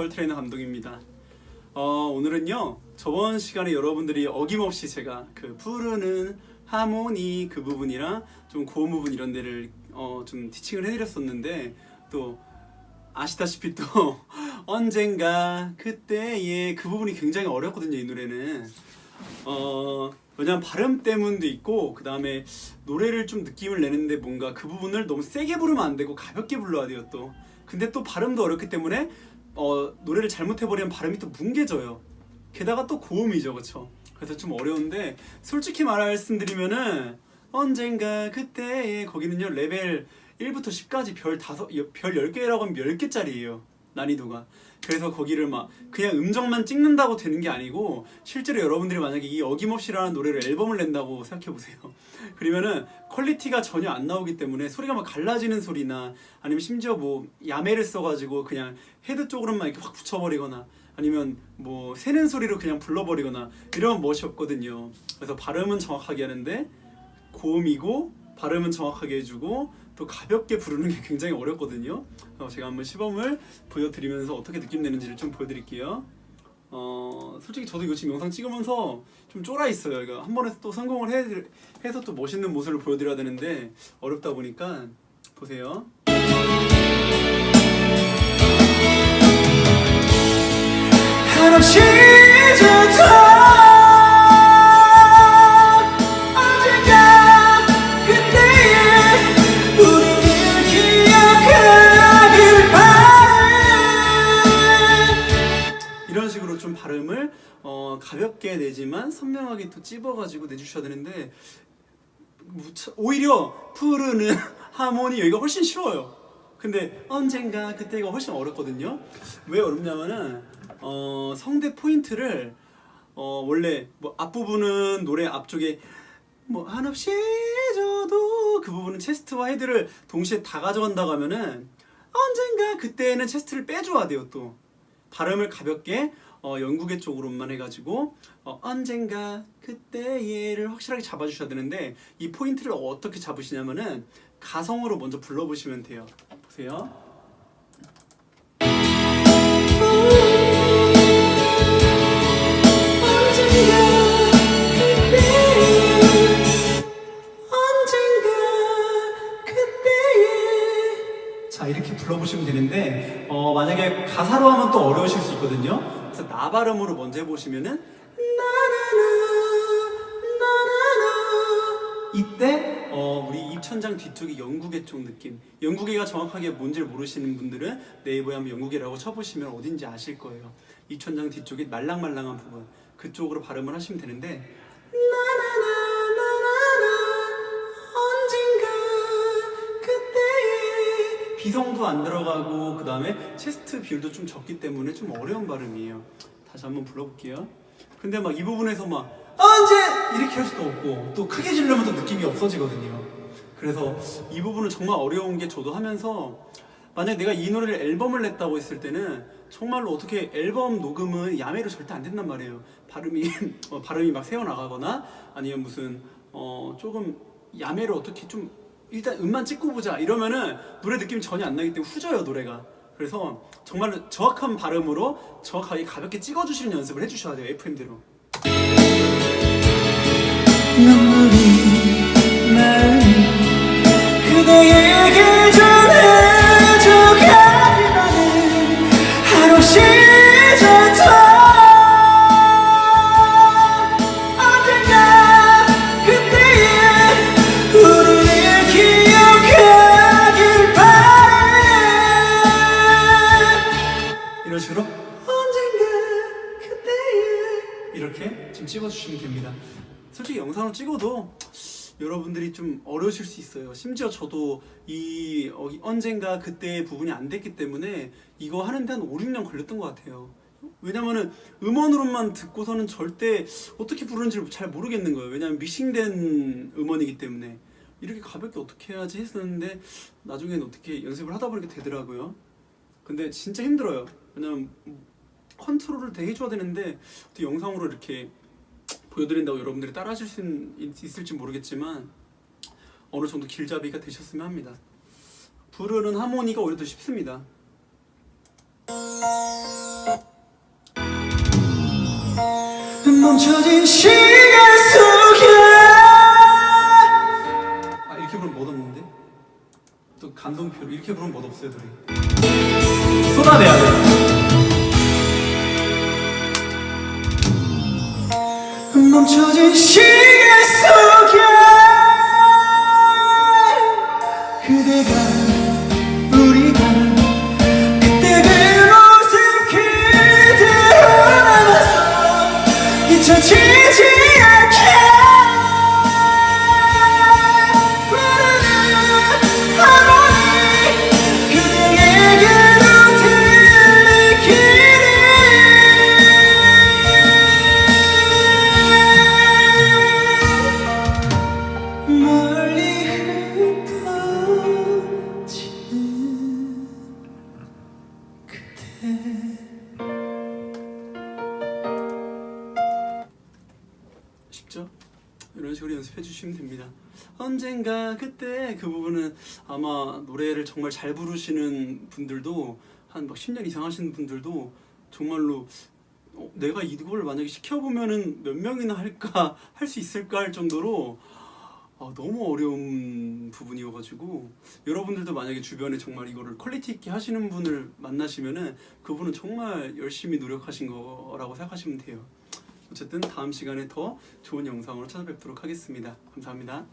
보컬 트레이너 감독입니다. 어, 오늘은요 저번 시간에 여러분들이 어김없이 제가 그 부르는 하모니 그 부분이랑 좀 고음 부분 이런 데를 어, 좀 티칭을 해드렸었는데 또 아시다시피 또 언젠가 그때의 그 부분이 굉장히 어렵거든요 이 노래는 어 왜냐면 발음 때문도 있고 그 다음에 노래를 좀 느낌을 내는데 뭔가 그 부분을 너무 세게 부르면 안 되고 가볍게 불러야 돼요 또 근데 또 발음도 어렵기 때문에 어 노래를 잘못해버리면 발음이 또 뭉개져요. 게다가 또 고음이죠 그쵸? 그래서 좀 어려운데 솔직히 말씀드리면은 언젠가 그때에 거기는요 레벨 1부터 10까지 별 다섯 별 10개라고 하면 10개짜리예요 난이도가. 그래서 거기를 막 그냥 음정만 찍는다고 되는 게 아니고 실제로 여러분들이 만약에 이 어김없이라는 노래를 앨범을 낸다고 생각해 보세요. 그러면은 퀄리티가 전혀 안 나오기 때문에 소리가 막 갈라지는 소리나 아니면 심지어 뭐 야매를 써가지고 그냥 헤드 쪽으로만 이렇게 확 붙여버리거나 아니면 뭐 새는 소리로 그냥 불러버리거나 이러면 멋이 없거든요. 그래서 발음은 정확하게 하는데 고음이고 발음은 정확하게 해주고 또 가볍게 부르는 게 굉장히 어렵거든요. 어, 제가 한번 시범을 보여드리면서 어떻게 느낌 내는지를 좀 보여드릴게요. 어, 솔직히 저도 이거 지금 영상 찍으면서 좀 쫄아 있어요. 이거 한 번에 또 성공을 해, 해서 또 멋있는 모습을 보여드려야 되는데 어렵다 보니까 보세요. 한없이 발음을 어, 가볍게 내지만 선명하게 또 찝어가지고 내주셔야 되는데 오히려 푸르는 하모니 여기가 훨씬 쉬워요. 근데 언젠가 그때가 훨씬 어렵거든요. 왜 어렵냐면은 어, 성대 포인트를 어, 원래 뭐 앞부분은 노래 앞쪽에 뭐 한없이 져도 그 부분은 체스트와 헤드를 동시에 다 가져간다고 하면은 언젠가 그때는 체스트를 빼줘야 돼요 또 발음을 가볍게 어, 영국의 쪽으로만 해가지고 어, 언젠가 그때예를 확실하게 잡아주셔야 되는데 이 포인트를 어떻게 잡으시냐면은 가성으로 먼저 불러보시면 돼요. 보세요. 자 이렇게 불러보시면 되는데 어, 만약에 가사로 하면 또 어려우실 수 있거든요. 그래서 나 발음으로 먼저 해보시면은 이때 어, 우리 입천장 뒤쪽이 영국의 쪽 느낌. 영국의가 정확하게 뭔지를 모르시는 분들은 네이버에 한번 영국이라고 쳐보시면 어딘지 아실 거예요. 입천장 뒤쪽이 말랑말랑한 부분. 그쪽으로 발음을 하시면 되는데 비성도 안 들어가고 그 다음에 체스트 비율도 좀 적기 때문에 좀 어려운 발음이에요. 다시 한번 불러볼게요. 근데 막 이 부분에서 막 언제! 이렇게 할 수도 없고 또 크게 지르면 또 느낌이 없어지거든요. 그래서 이 부분은 정말 어려운 게 저도 하면서 만약 내가 이 노래를 앨범을 냈다고 했을 때는 정말로 어떻게 앨범 녹음은 야매로 절대 안 된단 말이에요. 발음이 어, 발음이 막 새어 나가거나 아니면 무슨 어 조금 야매로 어떻게 좀 일단 음만 찍고 보자. 이러면은 노래 느낌이 전혀 안 나기 때문에 후져요 노래가. 그래서 정말로 정확한 발음으로 정확하게 가볍게 찍어주시는 연습을 해주셔야 돼요 FM대로. 눈물이 날 그대에게 영상을 찍어도 여러분들이 좀 어려우실 수 있어요. 심지어 저도 이 어, 언젠가 그때 부분이 안 됐기 때문에 이거 하는데 한 5, 6년 걸렸던 것 같아요. 왜냐면은 음원으로만 듣고서는 절대 어떻게 부르는지를 잘 모르겠는 거예요. 왜냐면 믹싱된 음원이기 때문에 이렇게 가볍게 어떻게 해야지 했었는데 나중엔 어떻게 연습을 하다 보니까 되더라고요. 근데 진짜 힘들어요. 왜냐면 컨트롤을 되게 해줘야 되는데 어떻게 영상으로 이렇게 보여드린다고 여러분들이 따라하실 수 있을지 모르겠지만 어느 정도 길잡이가 되셨으면 합니다. 부르는 하모니가 오히려 더 쉽습니다. 멈춰진 시간 속에 아 이렇게 부르면 멋없는데? 또 감동표로 이렇게 부르면 멋없어요 노래 쏟아내야 돼 멈춰진 시간 속에 그대가 쉽죠? 이런 식으로 연습해 주시면 됩니다. 언젠가 그때 그 부분은 아마 노래를 정말 잘 부르시는 분들도 한 막 10년 이상 하시는 분들도 정말로 어, 내가 이걸 만약에 시켜보면은 몇 명이나 할까 할 수 있을까 할 정도로 아, 너무 어려운 부분이어가지고 여러분들도 만약에 주변에 정말 이거를 퀄리티 있게 하시는 분을 만나시면은 그분은 정말 열심히 노력하신 거라고 생각하시면 돼요. 어쨌든 다음 시간에 더 좋은 영상으로 찾아뵙도록 하겠습니다. 감사합니다.